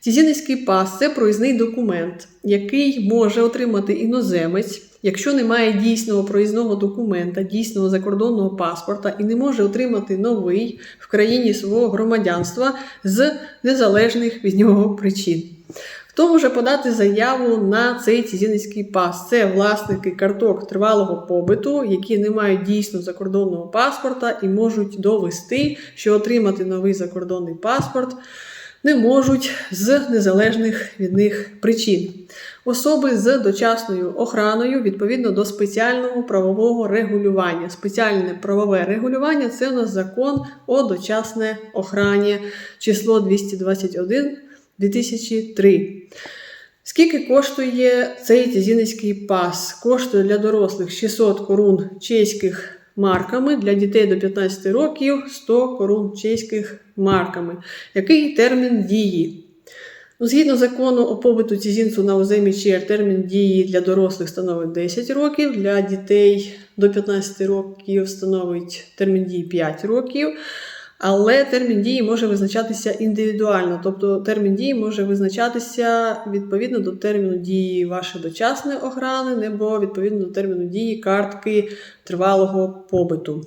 Цізінницький пас це проїзний документ, який може отримати іноземець, якщо немає дійсного проїзного документа, дійсного закордонного паспорта і не може отримати новий в країні свого громадянства з незалежних від нього причин. Хто може подати заяву на цей цізінницький пас? Це власники карток тривалого побиту, які не мають дійсно закордонного паспорта і можуть довести, що отримати новий закордонний паспорт не можуть з незалежних від них причин. Особи з дочасною охраною відповідно до спеціального правового регулювання. Спеціальне правове регулювання це у нас закон о дочасній охрані, число 221 2003. Скільки коштує цей тізінницький пас? Коштує для дорослих 600 корун чеських марками, для дітей до 15 років 100 корун чеських марками. Який термін дії? Ну, згідно закону о побуту цізінцу на оземі ЧР, термін дії для дорослих становить 10 років, для дітей до 15 років становить термін дії 5 років. Але термін дії може визначатися індивідуально, тобто термін дії може визначатися відповідно до терміну дії вашої дочасної охорони, або відповідно до терміну дії картки тривалого побиту.